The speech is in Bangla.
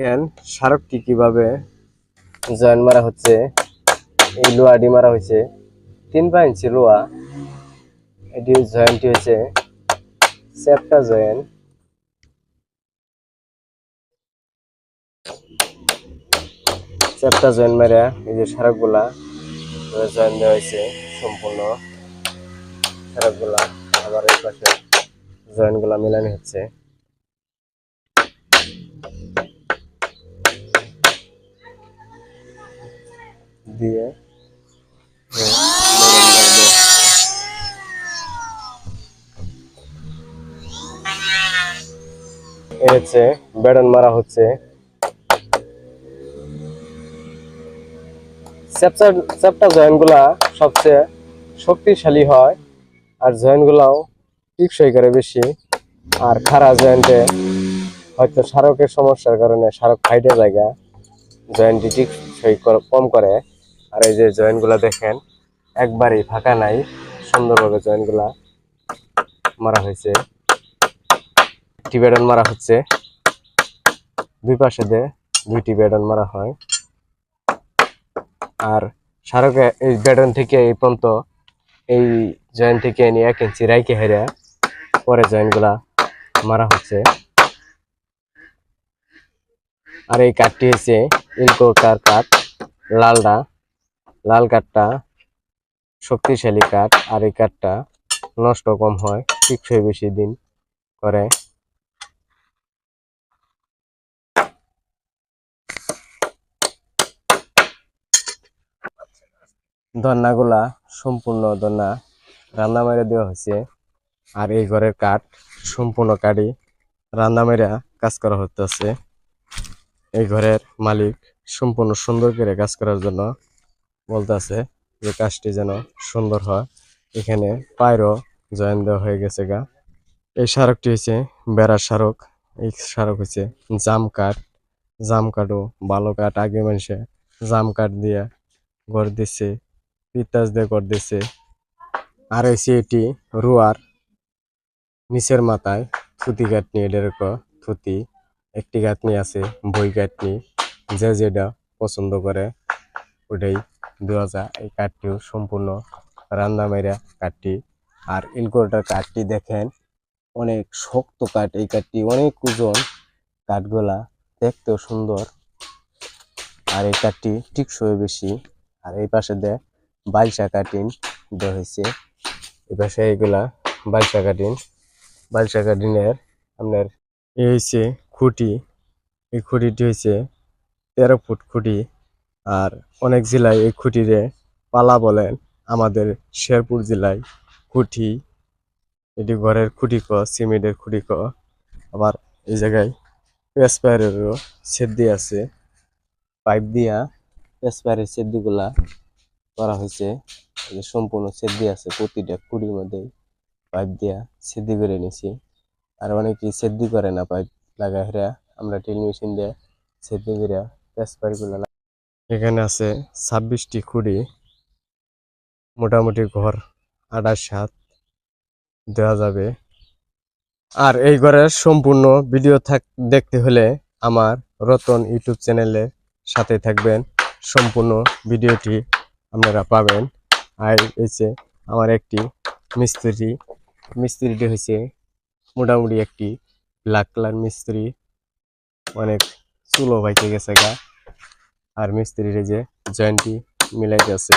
দেখেন সারকটি কীভাবে জয়েন মারা হচ্ছে এই লোহাটি মারা হয়েছে তিন পা ইঞ্চি লোহা এটি জয়েন্টটি হচ্ছে চ্যাপটা জয়েন চ্যাপটা জয়েন মারা এই যে সারকগুলা জয়েন দেওয়া হয়েছে সম্পূর্ণ সারকগুলা আবার এই পাশে জয়েন্টগুলা মেলানো হচ্ছে দিয়ে। হচ্ছে বেডন মারা হচ্ছে। চ্যাপ্টা জয়েন্টগুলা সবচেয়ে শক্তিশালী হয়, আর জয়েন্ট গুলাও টিকসই করে বেশি। আর খারাপ জয়েন্টে হয়তো সারকের সমস্যার কারণে সারক ফাইটে জায়গা জয়েন্টটি টিকসই কম করে। আর এই যে জয়েন্ট দেখেন, একবারই ফাঁকা নাই, সুন্দরভাবে জয়েন্টগুলা মারা হয়েছে। টিবেডন মারা হচ্ছে। দুই পাশে দিয়ে দুইটি বেডন মারা হয়। আর সারকে এই বেডন থেকে এই পর্যন্ত এই জয়েন্ট থেকে নিয়ে এক ইঞ্চি রাইকে হেরে পরে জয়েন্টগুলা মারা হচ্ছে। আর এই কাঠটি হচ্ছে ইলকোটার কাঠ লালটা লাল কাঠটা শক্তিশালী কাঠ আর এই কাঠটা নষ্ট কম হয়, টিকসই বেশি দিন করে। দন্নাগুলা সম্পূর্ণ দন্না রান্না মেরে দেওয়া হয়েছে আর এই ঘরের কাঠ সম্পূর্ণ কাঠই রান্না মেরা কাজ করা হতেছে এই ঘরের মালিক সম্পূর্ণ সুন্দর করে কাজ করার জন্য বলতেছে যে কাজটি যেন সুন্দর হয়। এখানে পায়রও জয়েন দেওয়া হয়ে গেছে গা। এই স্মারকটি হচ্ছে বেড়ার স্মারক। এই স্মারক হচ্ছে জাম কাঠ। জাম কাঠও ভালো কাঠ। আগে মানুষে জাম কাঠ দিয়ে ঘর দিচ্ছে পিতাজ দিয়ে ঘর দিচ্ছে আর হচ্ছে এটি রুয়ার নিচের মাথায় থুতি কাটনি এদের থুতি। একটি গাঁথনি আছে, বই গাঁথনি যে যেটা পছন্দ করে, ওটাই দেওয়া এই কাঠটিও সম্পূর্ণ রান্না মেরা কাঠটি। আর ইলকোটার কাঠটি দেখেন, অনেক শক্ত কাঠ। এই কাঠটি অনেক ওজন। কাঠগুলা দেখতেও সুন্দর। আর এই কাঠটি টিকসই বেশি। আর এই পাশে দেয় বাইশা কাটিন দেওয়া হয়েছে। এই পাশে এইগুলা বাইশা কাটিন বাইশা কাটিনের আপনার এই হয়েছে খুঁটি। এই খুঁটিটি হয়েছে তেরো ফুট খুঁটি। আর অনেক জেলায় এই খুঁটিরে পালা বলেন। আমাদের শেরপুর জেলায় খুঁটি, এটি ঘরের খুঁটি ক সিমেন্টের খুঁটি ক আবার এই জায়গায় পেসপায়ারেরও সেদ্দি আছে। পাইপ দিয়া পেসপায়ারের সেদ্দিগুলা করা হয়েছে। সম্পূর্ণ সেদ্দি আছে, প্রতিটা খুঁড়ির মধ্যে পাইপ দিয়া সেদ্দি করে নিছি। আর অনেকে সেদ্দি করে না পাইপ হেরা আমরা টেল মেশিন দিয়ে সেদ্দি করে পেসপায়ারগুলো এখানে আছে ছাব্বিশটি খুঁড়ি, মোটামুটি ঘর আঠাশ সাত দেওয়া যাবে। আর এই ঘরের সম্পূর্ণ ভিডিও থাক দেখতে হলে আমার রতন ইউটিউব চ্যানেলের সাথে থাকবেন। সম্পূর্ণ ভিডিওটি আপনারা পাবেন। আর হয়েছে আমার একটি মিস্ত্রি, মিস্ত্রিটি হয়েছে মোটামুটি একটি ব্ল্যাক কালার মিস্ত্রি। অনেক চুলো ভাইতে গেছে গা। আর মিস্ত্রির যে জয়েন্টটি মিলাইতে আছে।